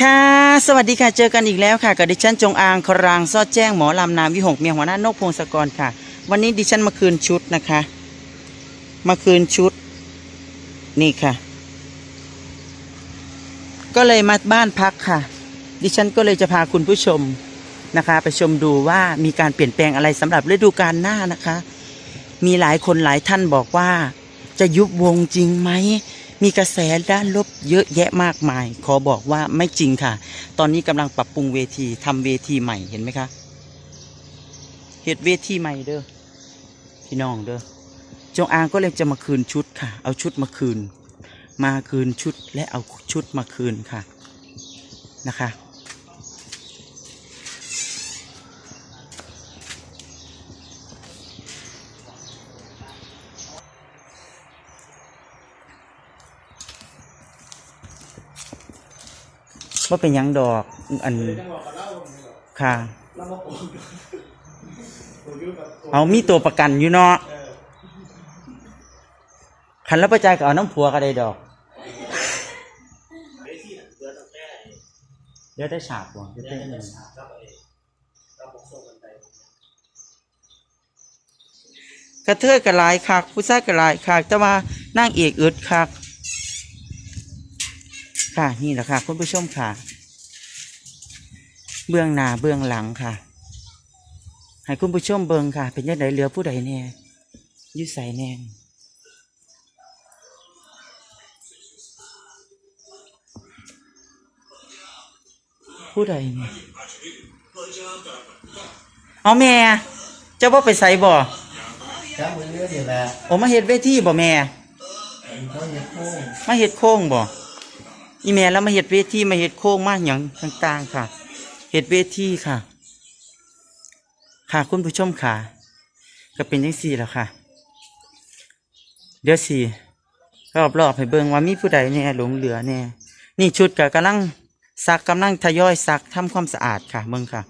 ค่ะ สวัสดีค่ะ เจอกันอีกแล้วค่ะ กับดิฉันจงอางครางซอดแจ้งหมอลำนามวิหกเมียหัวหน้านกพงศกรค่ะ วันนี้ดิฉันมาคืนชุดนะคะ มาคืนชุด นี่ค่ะ ก็เลยมาบ้านพักค่ะ ดิฉันก็เลยจะพาคุณผู้ชมนะคะ ไปชมดูว่ามีการเปลี่ยนแปลงอะไรสำหรับฤดูกาลหน้านะคะ มีหลายคนหลายท่านบอกว่า จะยุบวงจริงไหม มีกระแสด้านลบเยอะแยะมากมาย ขอบอกว่าไม่จริงค่ะ ตอนนี้กำลังปรับปรุงเวทีทำเวทีใหม่เห็นไหมคะเหตุเวทีใหม่เด้อพี่น้องเด้อจงอางก็เลยจะมาคืนชุดค่ะ เอาชุดมาคืน มาคืนชุดและเอาชุดมาคืนค่ะนะคะ ว่าเป็นหยังดอก อันค่ะ เอามีตัวประกันอยู่เนาะคันแล้วประจายก็เอาน้ำผัวก็ได้ดอกเดี๋ยวได้ฉากบ่เดี๋ยวได้เงินกระเทยกระลายคัก ผู้ชายกระลายคัก แต่ว่านางเอกอึดคัก ค่ะ นี่แหละค่ะ คุณผู้ชมค่ะ เบื้องหน้าเบื้องหลังค่ะ ให้คุณผู้ชมเบิ่งค่ะ เป็นยังไงเหลือผู้ใดแน่อยุใส่แนงผู้ใดเนี่ยเอาแม่ เจะว่าไปใส่บ่จ้ามือเลือดอยู่แล้วโอ้มาเฮ็ดเวทีบ่แม่เขาเย็บโค้งมาเฮ็ดโค้งบ่ อีแม่แล้วมาเฮ็ดเวทีมาเฮ็ดโค้งมาหยังต่าง ๆ ค่ะเฮ็ดเวทีค่ะ ค่ะคุณผู้ชมค่ะ ก็เป็นจังซี่แล้วค่ะ เดี๋ยวสิรอบรอบๆให้เบิ่งว่ามีผู้ใดแน่หลงเหลือแน่นี่ชุดก็กำลังซักกำลังทยอยซักทำความสะอาดค่ะเบิ่งค่ะ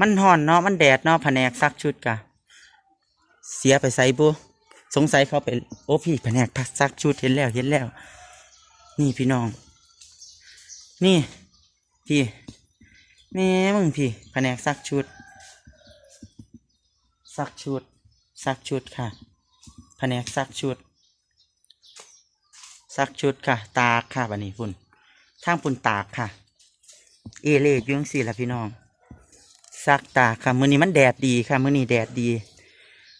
มันห่อนเนาะมันแดดเนาะแผนกซักชุดกะเสียไปใส่บุสงสัยเขาไปโอ้พี่แผนกพักซักชุดเห็นแล้วเห็นแล้ว นี่พี่น้อง นี่ พี่แม่มึงพี่แผนกซักชุด ซักชุด ซักชุดค่ะแผนกซักชุด ซักชุดค่ะ ตากค่ะบันนี้พุ่นทางพุ่นตากค่ะ เอเล่ยุ่งสี่ละพี่น้อง ซักตากค่ะมื้อนี้มันแดดดีค่ะมื้อนี้แดดดี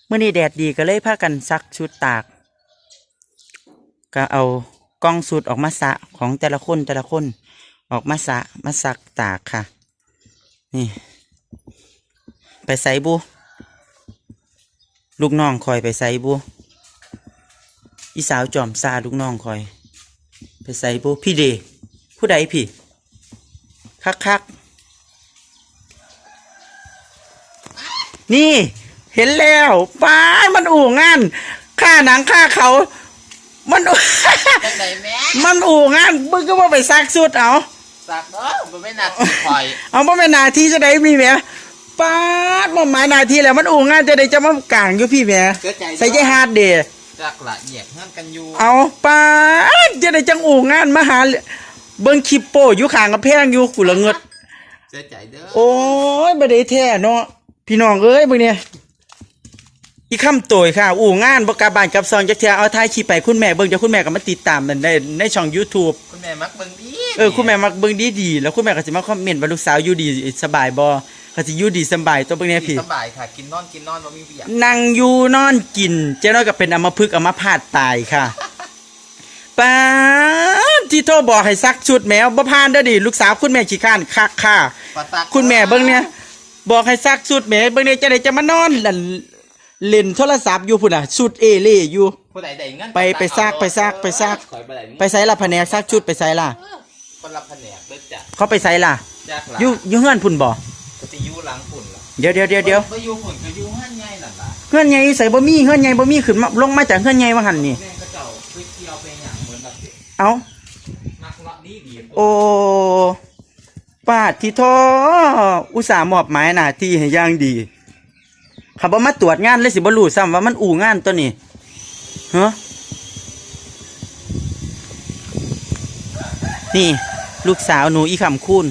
มื่อนี้แดดดีก็เลยพากันซักชุดตาก ก็เอา กองสุดออกมาสะของแต่ละคนแต่ละคน ออกมาสะมาซักตากค่ะ นี่ ไปใส่บุลูกน้องคอยไปใส่บุอีสาวจอมซาลูกน้องคอย ไปใส่บุพี่เดผู้ใดพี่ คักคักนี่ เห็นแล้วป้ามันอู่งานค่าหนังค่าเขา มันอู่ จังไหนแม่มันอู่งานมึงก็ว่าไปซักสุดเอา สักเนาะมันไม่น่าสิคอยเอาเพราะเป็นนาทีจะได้มีแหม่ป้าดมาหมายนาทีแล้วมันอู่งานจะได้จะมากลางอยู่พี่แหม่เสียใจใส่ใจฮาร์ดเดย์จักละเหยียดเงื่อนกันอยู่เอาป้าดจะได้จังอู่งานมาหาเบิ้งคลิปโป้อยู่ข้างกับแพงอยู่กุละเงิด เสียใจเด้อโอ้ยบ่ได้แท้เนาะพี่น้องเอ้ยเบิ่งเนี่ย อีคำโตยค่ะ อู่งานบ่กลับบ้านกลับซองจักเที่ยเอาท้ายคลิปไปคุณแม่เบิ่งจะคุณแม่ก็มาติดตามมันในในช่อง YouTube คุณแม่มักเบิ่งดีเออคุณแม่มักเบิ่งดีๆแล้วคุณแม่ก็สิมาคอมเมนต์ว่าลูกสาวอยู่ดีสบายบ่ก็สิอยู่ดีสบายตัวเบิ่งเนี่ยพี่สบายค่ะ กินนอนกินนอนบ่มีเบียร์นั่งอยู่นอนกิน เจ้าน้อยก็เป็นอัมพฤกษ์อัมพาตตายค่ะป้าดที่โทรบอกให้ซักชุดแมวบ่ผ่านเด้อดิลูกสาวคุณแม่ขี้ข้านคักค่ะปะตักคุณแม่เบิ่งเนี่ยบอกให้ซักสุดแหม่เบิ่งเนี่ยจะได้จะมานอนลั่น เล่นโทรศัพท์อยู่พุ่นน่ะสุดเอเล่อยู่ ผู้ใดได้เงินไปไปซักไปซักไปซักคอยบ่ได้ไปไสล่ะแผนกซักชุดไปไสล่ะ คนละแผนกเด้อจ้ะเขาไปไสล่ะจักละอยู่อยู่เฮือนพุ่นบ่ก็สิอยู่หลังฝุ่นล่ะเดี๋ยวเดี๋ยวเดี๋ยวเดี๋ยวบ่อยู่ฝุ่นก็อยู่ห้านใหญ่นั่นล่ะเฮือนใหญ่ใส่บ่มีเฮือนใหญ่บ่มีขึ้นมาลงมาจากเฮือนใหญ่ว่าหั่นนี่ แม่ก็เจ้าไปเที่ยวไปหยังเหมือนแบบเอ้า นักเลาะดีดีโอ้ปาดที่ทออุตส่าห์มอบหมายหน้าที่ให้อย่างดี ขับบ่มาตรวจงานเลยสิบ่รู้ซ้ำว่ามันอู่งานตัวนี้ฮะนี่ ลูกสาวหนูอีคำคุณ